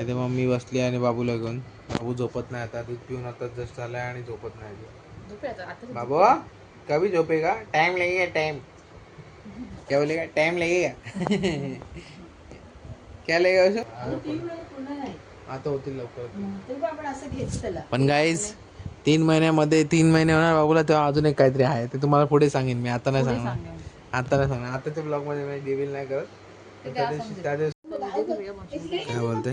नाही तर मम्मी बसली आणि बाबूला घेऊन बाबू झोपत नाही आता. दूध पिऊन आता जस्ट झालाय आणि झोपत नाही बाबू कभी झोपेगा टाइम लगेगा टाइम क्या बोलेगा? टाइम लगेगा क्या लगेगा उसको आता होतील लवकर. पण असं गाईज तीन महिन्यामध्ये तीन महिने होणार बाबूला तेव्हा अजून एक काहीतरी आहे. ते तुम्हाला पुढे सांगेन मी. आता नाही सांगणार. आता नाही सांगणार. आताच्या ब्लॉगमध्ये मी डिव्हिल नाही करत. तर त्या दिवशी त्या दिवशी काय बोलते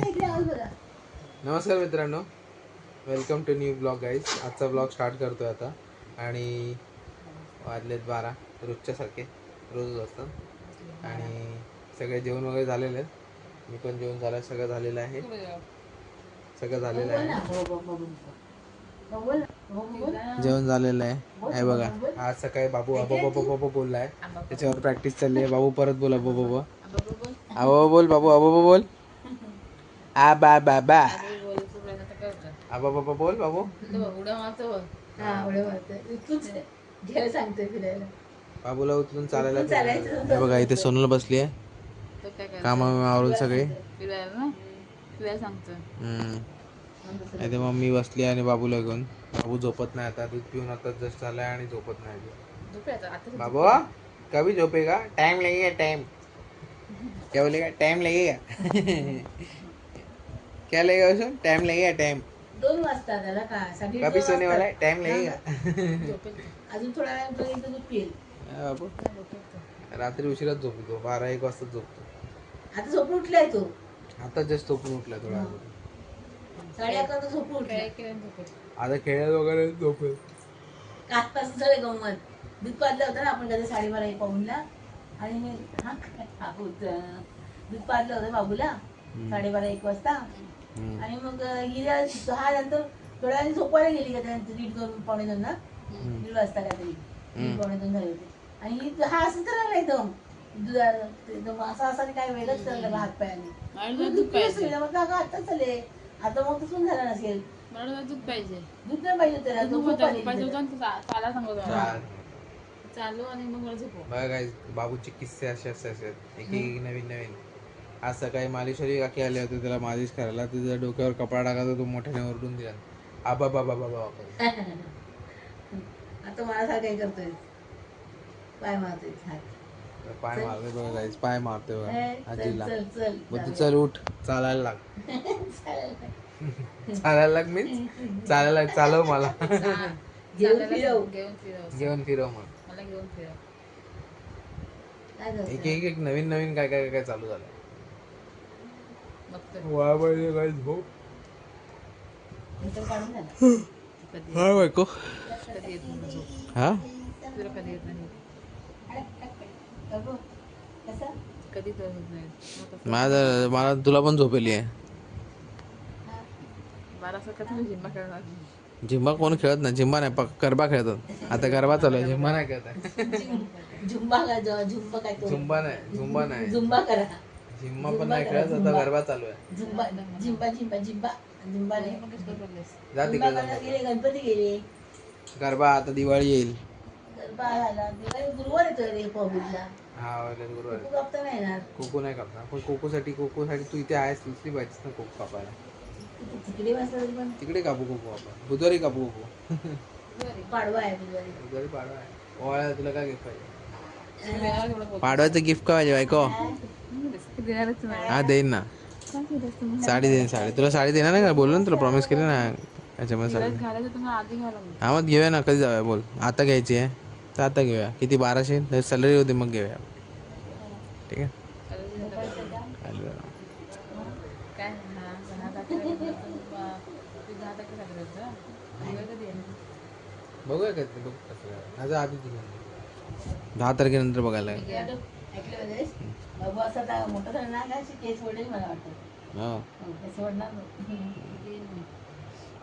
नमस्कार मित्रांनो. Welcome to new blog guys आजचा ब्लॉग स्टार्ट करतो आहे आता. आणि वाजलेत बारा. रोजच्यासारखे रोजच असतात. आणि सगळे जेवण वगैरे झालेले आहेत. मी पण जेवण झालं. सगळं झालेलं आहे. सगळं झालेलं आहे. जेवण झालेलं आहे. हे बघा. आज सकाळी बाबू अबो बाबा बोलला आहे त्याच्यावर प्रॅक्टिस चालली आहे. बाबू परत बोल. अबो बाबा. अबो बोल. बाबू अबो बोल. आ बा बा बा. आबा बाबा बोल बाबू. उड्या मारतो हा उड्या मारतो इथूनच घ्यायला सांगतोय फिरायला. बाबूला उचलून चालायला हे बघा इथे सोनल बसली आहे तो काय काय कामा आवरून सगळे. फिरायला तर मम्मी बसली आणि बाबूला घेऊन. बाबू झोपत नाही आता. दूध पिऊन आता जस्ट झालाय आणि झोपत नाही बाबू कभी झोपेगा टाइम लगेगा टाइम क्या बोलेगा? टाइम लगेगा क्या लगेगा टाइम लगेगा टाइम दोन वाजता त्याला का सगळी कभी सोने वाला है टाइम लगेगा अजून थोड्या वेळापर्यंत दूध पिईल हा, बाबू रात्री उशिराच झोपतो बारा एक वाजता झोपतो. आता झोपून उठलाय तो. आता जस्ट झोपून उठला थोडा अगोदर. साडे अकरा तर झोपून उठलाय झोपे आता खेळत वगैरे झोपेल. आजपासून सगळे गंमत. दूध पाजलं होतं ना आपण कधी साडेबारा एक पाऊनला आणि मी हा काय होतं. दूध पाजलं होतं बाबूला. साडेबारा एक वाजता. आणि मग हिला हा नंतर थोड्या वेळाने झोपायला गेली का त्यानंतर दीड दोन पावणे दोन ना दीड वाजता काहीतरी. दीड पावणे दोन झाले होते. आणि ही हा असं तर नाही एकदम. दुधा- असा असा काय वेगळंच चाललं हात पायाने दूध. मग काका आताच चालले आता मग तसून झाला नसेल. दूध पाहिजे दूध नाही पाहिजे त्याला सांगतो. चाल. आणि मग बघा काय बाबूचे किस्से असे असे असे आहेत. एक एक नवीन नवीन. आज सकाळी मालिशरी काकी आले होते त्याला मालिश करायला. तिच्या डोक्यावर कपडा टाकायचा तो मोठ्याने ओरडून दिला. आबा बाबा बाबा बाबा आता मला काय करतोय पाय मारतोय. तर पाय मारते बघा पाय मारते बघा चल आजीला. मग तू चल उठ. चालायला लाग. चालायला लाग मी चालायला लाग चालव मला. घेऊन फिरव. मग. एक एक नवीन नवीन काय काय काय चालू झालं काय झोप हा. बायको. हा? माझा मला तुला पण झोपेली आहे. झिम्बा कोण खेळत नाही. झिम्बा नाही. गरबा खेळतात आता गरबा चालू आहे. झिम्बा नाही खेळत आहे. झुंबा का ज- झुंबा काय तो? झुंबा नाही. झुंबा नाही. झुंबा करा. झिम्मा पण नाही खेळत आता गरबा चालू आहे. झुंबा झिंबा झिंबा झिंबा झुंबा नाही. मग कसं बोललेस जा तिकडे. गेले गणपती गेले. गरबा आता दिवाळी येईल. गरबा झाला दिवाळी गुरुवार येतोय रे पब्लिकला हा वाले गुरुवार. तू कापता नाही येणार कोको नाही कापणार. पण कोकोसाठी कोकोसाठी तू इथे आहेस दुसरी पाहिजेस ना कोको कापायला. तू तिकडे बसला तरी पण. तिकडे कापू कोको आपण. बुधवारी कापू कोको. पाडवा आहे बुधवारी. बुधवारी पाडवा आहे. ओवाळ्याला तुला काय गिफ्ट पाहिजे. पाडवायचं गिफ्ट काय पाहिजे बायको हा देईन ना साडी देईन साडी तुला साडी देणार नाही का बोललो ना तुला प्रॉमिस केली ना याच्यामध्ये साडी. हा मग घेऊया ना कधी जाऊया बोल आता घ्यायची आहे तर आता घेऊया किती बाराशे सॅलरी होती मग घेऊया ठीक आहे कधी? बघूया का ते बघ कसं आधी. दहा तारखेनंतर बघायला हा.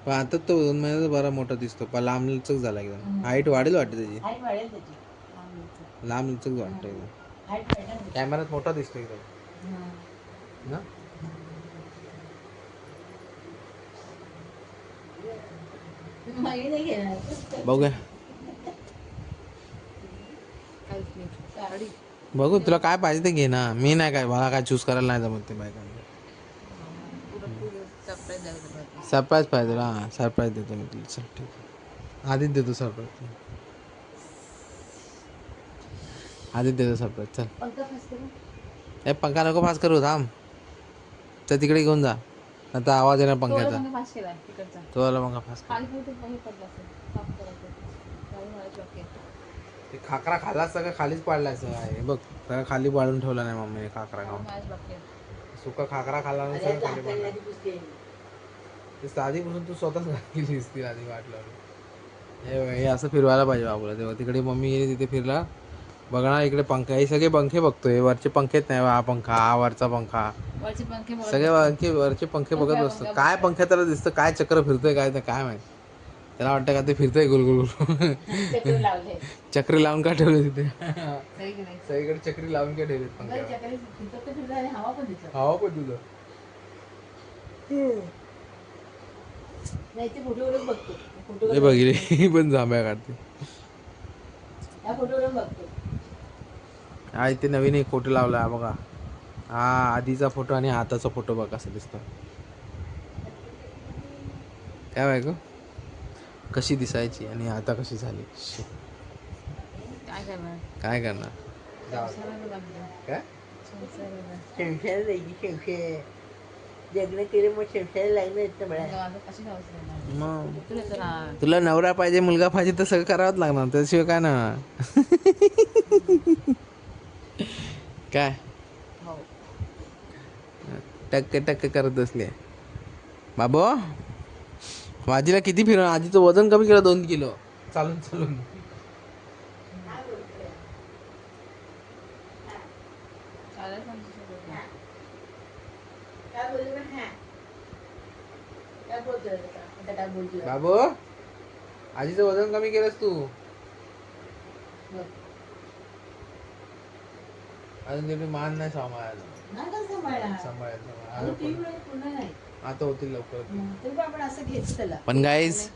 पण आता तो दोन महिन्याचा बरा मोठा दिसतो. पण लांब लचक झाला एकदम. हाईट वाढेल वाटते त्याची. लांब लचक वाटतं एकदम. कॅमेरात मोठा दिसतो एकदम. ना? बघूया काहीच नाही. साडी. बघू तुला काय पाहिजे ते घे ना. मी नाही काय मला काय चूज करायला नाही जमत ते बायकांना. सरप्राईज पाहिजे हां सरप्राईज देतो मी तुला. चल ठीक आधीच देतो सरप्राईज आधीच देतो सरप्राईज चल. ए पंखा नको फास करू थांब. तर तिकडे घेऊन जा. आता आवाज येणार पंख्याचा. तो आला पंखा फास ते खाकरा खाल्ला सगळं खालीच पाडलाय सगळं. आहे बघ सगळं खाली पाडून ठेवला नाही मम्मीने खाकरा खाऊन. आहे. सुका खाकरा खाल्ला नाही सगळं खाली पाडला. ते स्वतःच गेलीस ती आधी वाट लावली हे हे असं फिरवायला पाहिजे बाबूला. तेव्हा तिकडे मम्मी गेली तिथे फिरला. बघा इकडे पंखा हे सगळे पंखे बघतोय. वरचे पंखेच नाही हा पंखा हा वरचा पंखा. वरचे पंखे सगळे वरचे वरचे पंखे बघत बसतो. काय पंख्या त्याला दिसतं? काय चक्र फिरतोय काय ते काय माहीत. त्याला वाटतं का ते फिरतोय गोल गोल गोल. चक्र लावले. चक्री लावून का ठेवले तिथे? सगळीकडे चक्री लावून का आणि हवा पण तुझं हे बघितले ही पण जांभ्या काढते. हा इथे नवीन एक फोटो लावला बघा. हा आधीचा फोटो आणि आताचा फोटो बघा कसं दिसतो. काय बायको कशी दिसायची आणि आता कशी झाली? शी, काय करणार? काय करणार. काय? नाही संशय लग्न केलं मग संशय लागलं येतं मला मग कशी तुला तर. तुला नवरा पाहिजे मुलगा पाहिजे तर सगळं करावंच लागणार. त्याशिवाय काय ना काय? हो. टक्के टक्के करत बसले बाबू? माझीला किती फिरवणार आजीचं वजन कमी केलं दोन किलो. चालून चालून. हा बाबू आजीचं वजन कमी केलंस तू. अजून तेवढी मान नाही सांभाळायला. सांभाळायला आता होतील लवकर. तरी पण आपण असं घ्यायचं त्याला. पण गाईज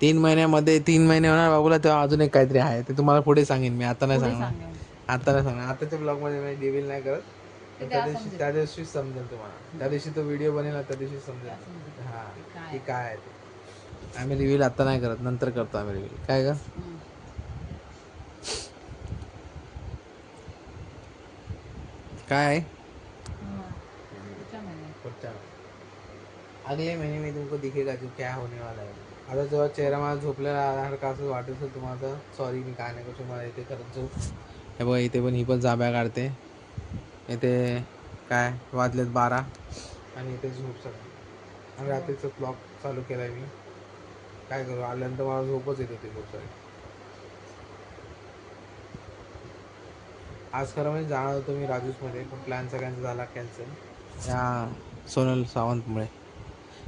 तीन महिन्यामध्ये तीन महिने होणार बाबूला तेव्हा अजून एक काहीतरी आहे. ते तुम्हाला पुढे सांगेन मी आता नाही पुढे सांगणार. सांगेन. आता नाही सांगणार. आताच्या ब्लॉगमध्ये मी डिव्हिल नाही करत. ते त्या दिवशी समजेल. त्या दिवशी समजेल तुम्हाला. त्या दिवशी तो व्हिडिओ बनेल ना, त्या दिवशी समजेल. हा की काय आहे. ते. आम्ही रिव्हील आता नाही करत. नंतर करतो आम्ही रिव्हील काय का हम्म. काय आहे? अगले महिने में तुमको दिखेगा जो क्या होने वाला है। आता जेव्हा चेहरा माझा झोपलेला सारखा असं वाटत होतं तुम्हाला सॉरी मी काय नाही करू मला इथे करत जाऊ हे बघा इथे पण ही पण जाब्या काढते. इथे काय? वाजलेत बारा. आणि इथे झोप सगळं. आणि रात्रीचं ब्लॉग चालू केलाय मी. काय करू? आल्यानंतर मला झोपच येत होती खूप सारी. आज खरं म्हणजे जाणार होतो मी राजूसमध्ये पण प्लॅन सगळ्यांचा झाला कॅन्सल या सोनल सावंतमुळे.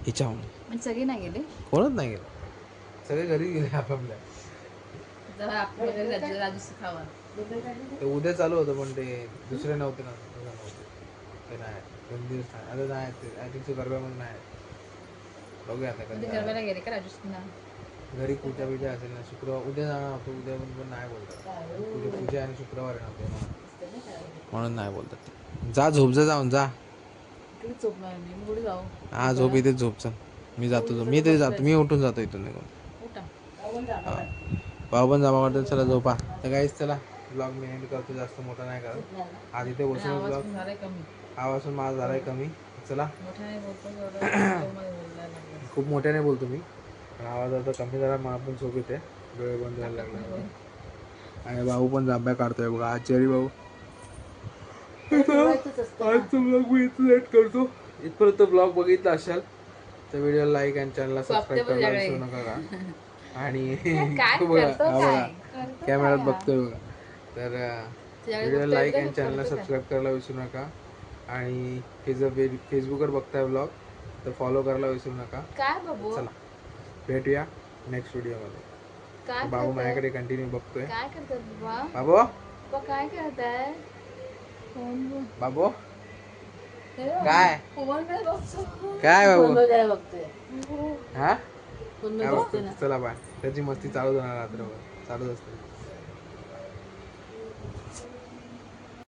हिच्यामुळे सगळे नाही गेले? कोणच नाही गेलं. सगळे घरी गेले आपापल्या. जरा आपण खावा. ते उद्या चालू होतं पण ते दुसरे नव्हते ना दुसरे नव्हते. ते नाही दोन दिवस नाही. आता नाही ते. आय थिंक गरब्यामध्ये नाही बघूया आता कधी गरब्याला गेले का घरी पूजा बिजा असेल ना शुक्रवार उद्या जाणार होतो उद्या पण पण नाही बोलतात. उद्या पूजा आणि शुक्रवार आहे ना ते म्हणून नाही बोलतात. ते. जा झोप जा जाऊन जा. हा झोप इथेच झोप चल. मी जातो झोप. मी तरी जातो. मी उठून जातो इथून निघून. भाऊ पण जमा करतो चला झोपा. तर काहीच चला. ब्लॉग मी एंड करतो जास्त मोठा नाही करत. आधी ते बसून आवाज ब्लॉग आवाज माझा झालाय कमी. चला. खूप मोठ्याने बोलतो मी. पण आवाज आता कमी झाला मला पण झोप येते. डोळे बंद व्हायला लागले. आणि भाऊ पण जांभ्या काढतोय बघा. आचारी भाऊ. आजचा ब्लॉग मी इथं एंड करतो इथपर्यंत ब्लॉग बघितला असेल तर व्हिडिओ लाईक आणि चॅनलला सबस्क्राईब करायला. विसरू नका का आणि काय बघा हा? बघा कॅमेरात? बघतोय बघा तर व्हिडिओ लाईक का? आणि चॅनलला करतो काय? सबस्क्राईब करायला विसरू नका आणि फेसबुक फेसबुकवर बघताय ब्लॉग तर फॉलो करायला विसरू नका काय बाबू चला भेटूया नेक्स्ट व्हिडिओमध्ये काय बाबू? माझ्याकडे कंटिन्यू बघतोय काय करतात बाबा काय करताय. बाबू? हे. काय? काय बाबू? हा? चला बाय. त्याची मस्ती चालू होणार रात्रभर. चालूच असते.